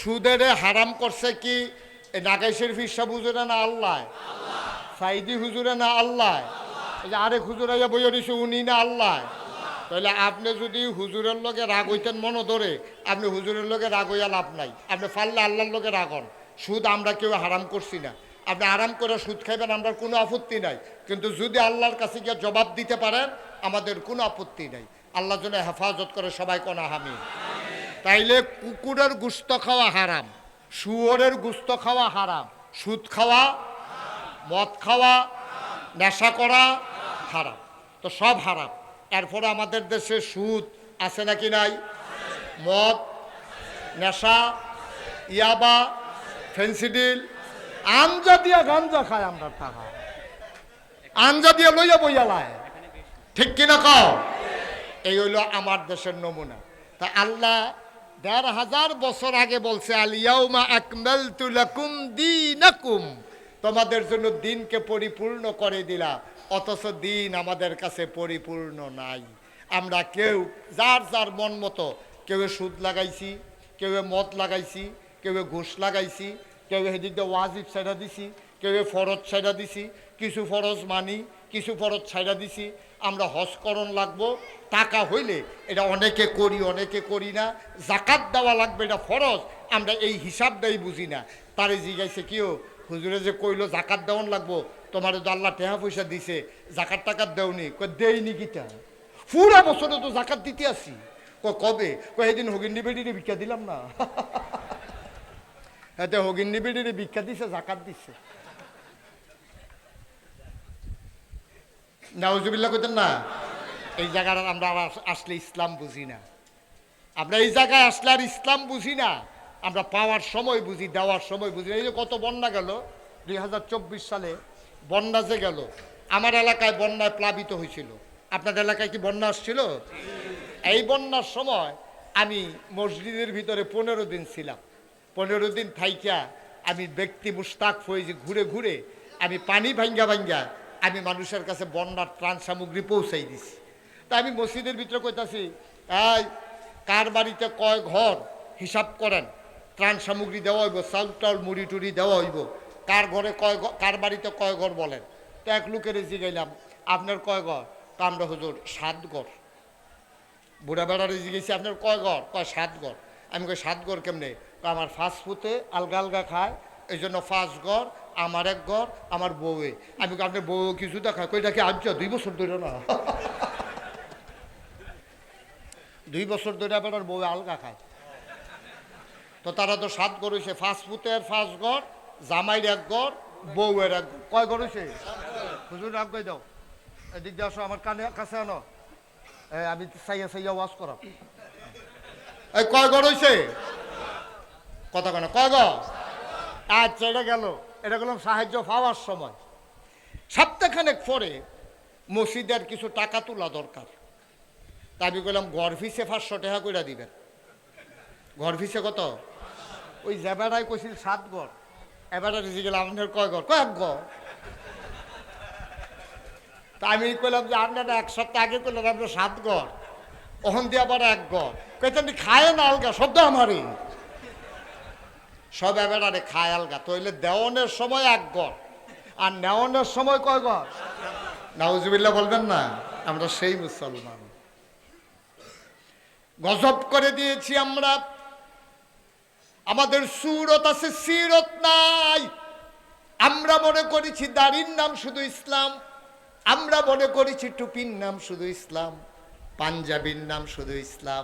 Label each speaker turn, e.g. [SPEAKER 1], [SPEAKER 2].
[SPEAKER 1] সুদের হারাম করছে কি? নাগাই শরীফ ইসা হুজুরে না আল্লাহ? সাইদি হুজুরে না আল্লাহ? আরেক হুজুরে যে বইয়ে দিছে, উনি না আল্লাহ? তাহলে আপনি যদি হুজুরের লগে রাগ হইতেন মনে ধরে, আপনি হুজুরের লগে রাগ হইয়া লাভ নাই। আপনি পারলে আল্লাহর লগে রাগন সুদ আমরা কেউ হারাম করছি না। আপনি আরাম করে সুদ খাইবেন আমরা কোনো আপত্তি নাই। কিন্তু যদি আল্লাহর কাছে গিয়ে জবাব দিতে পারেন, আমাদের কোনো আপত্তি নাই। আল্লাহ যেন হেফাজত করে সবাই কোনা হামি তাইলে কুকুরের গুস্ত খাওয়া হারাম, শুয়োরের গুস্ত খাওয়া হারাম, সুদ খাওয়া, মদ খাওয়া, নেশা করা হারাম। তো সব হারাম। এরপরে আমাদের দেশে সুদ আছে নাকি নাই? মদ, নেশা, ইয়াবা ফেন্সিডিল আঞ্জা দিয়া গাঞ্জা খায় আমরা টাকা আঞ্জা দিয়ে লইয়া বইয়া লায়। ঠিক কিনা কও? এই হইল আমার দেশের নমুনা। তা আল্লাহ দেড় হাজার বছর আগে বলছে তোমাদের জন্য দিনকে পরিপূর্ণ করে দিলা, অথচ দিন আমাদের কাছে পরিপূর্ণ নাই। আমরা কেউ, যার যার মন মতো কেউ সুদ লাগাইছি কেউ মদ লাগাইছি কেউ ঘুষ লাগাইছি কেউ দিয়ে ওয়াজিব ছাইড়া দিছি কেউ ফরজ ছাইড়া দিছি, কিছু ফরজ মানি কিছু ফরজ ছাইড়া দিছি, আমরা হজকরণ লাগবো, টাকা হইলে এটা অনেকে করি অনেকে করি না জাকাত দেওয়া লাগবে এটা ফরজ, আমরা এই হিসাবটাই বুঝি না। তারে জিজ্ঞাসা কিও হুজুরে যে কইলো জাকাত দেওয়ান লাগবো, তোমার তো আল্লাহ টেহা পয়সা দিছে জাকাত টাকাত দেওনি দেইনি কিটা? পুরা বছরে তো জাকাত দিতে আসি। ক কবে? কই এদিন হগিন্দি বেডিরে ভিক্ষা দিলাম না। এতে হগিন্দি বেডিরে ভিক্ষা দিছে জাকাত দিছে। নাউজুবিল্লাহ কইতেন না? এই জায়গাটা আমরা আর আসলে ইসলাম বুঝি না। আমরা এই জায়গায় আসলে আর ইসলাম বুঝি না। আমরা পাওয়ার সময় বুঝি, দেওয়ার সময় বুঝি এই যে কত বন্যা গেল, দুই হাজার চব্বিশ সালে বন্যা যে গেল, আমার এলাকায় বন্যায় প্লাবিত হয়েছিল। আপনাদের এলাকায় কি বন্যা আসছিল? এই বন্যার সময় আমি মসজিদের ভিতরে পনেরো দিন ছিলাম। পনেরো দিন থাইকা আমি ব্যক্তি মুস্তাক ফয়েজি ঘুরে ঘুরে আমি পানি ভাঙ্গা ভাঙ্গা আমি মানুষের কাছে বন্যার ত্রাণ সামগ্রী পৌঁছাই দিছি। তা আমি মসজিদের ভিতরে কইতাছি, এই, কার বাড়িতে কয় ঘর হিসাব করেন? ত্রাণ সামগ্রী দেওয়া হইব, চাউল টাউল, মুড়ি টুড়ি দেওয়া হইব। কার ঘরে কয় কার বাড়িতে কয় ঘর বলেন? তো এক লোকের জিগাইলাম আপনার কয় ঘর? তা আমরা, হুজুর, সাত ঘর। বুড়া বেড়ারে জিজ্ঞেসি আপনার কয় ঘর? কয়, সাত ঘর। আমি কই, সাত ঘর কেমনে? কয় আমার ফাঁস ফুতে আলগা আলগা খায় এই জন্য পাঁচ ঘর আমার এক ঘর আমার বউয়ে। আমি কই, আপনার বউ কিছু দেখায় কইটা কি আজ দুই বছর ধরে না। দুই বছর ধরে বেড়ার বউ আলগা খায়। তো তারা তো সাত ঘর হয়েছে ফাঁস ফুতের পাঁচ ঘর জামাইয়ের এক ঘর বউয়ের এক ঘর। কয় ঘর হয়েছে হুজুর কই দাও? এদিক দিয়ে আসো আমার কানে কাছে আনো। আমি সাইয়া সাইয়া ওয়াশ করাম। এই কয় ঘর হয়েছে কথা কেন কয় ঘর? আচ্ছা এটা গেল। এটা গেলাম সাহায্য পাওয়ার সময়। সপ্তাহখানেক পরে মসজিদের কিছু টাকা তোলা দরকার। তা আমি ঘর ফিসে পাঁচশো টাকা করে দিবেন। ঘর ফিসে কত? ওই জেবারাই কইছিল সাত ঘর। এবার গেলাম আপনার কয় ঘর? কয়েক ঘর। তা আমি কইলাম যে, আপনারা এক সপ্তাহ আগে করলেন আপনার সাত ঘর। ওখান দিয়ে আবার এক ঘর। কইতেন খায় না আলগা, শব্দ আমারই। সব এবারে খায় আলগা। তইলে দেওয়ানের সময় এক ঘর আর নেওয়ানের সময় কয় ঘর নাউজুবিল্লাহ বলবেন না, আমরা সেই মুসলমান। গজব করে দিয়েছি আমরা। আমাদের সুরত আছে, সিরত নাই। আমরা মনে করেছি দাড়ির নাম শুধু ইসলাম, আমরা মনে করেছি টুপির নাম শুধু ইসলাম, পাঞ্জাবির নাম শুধু ইসলাম।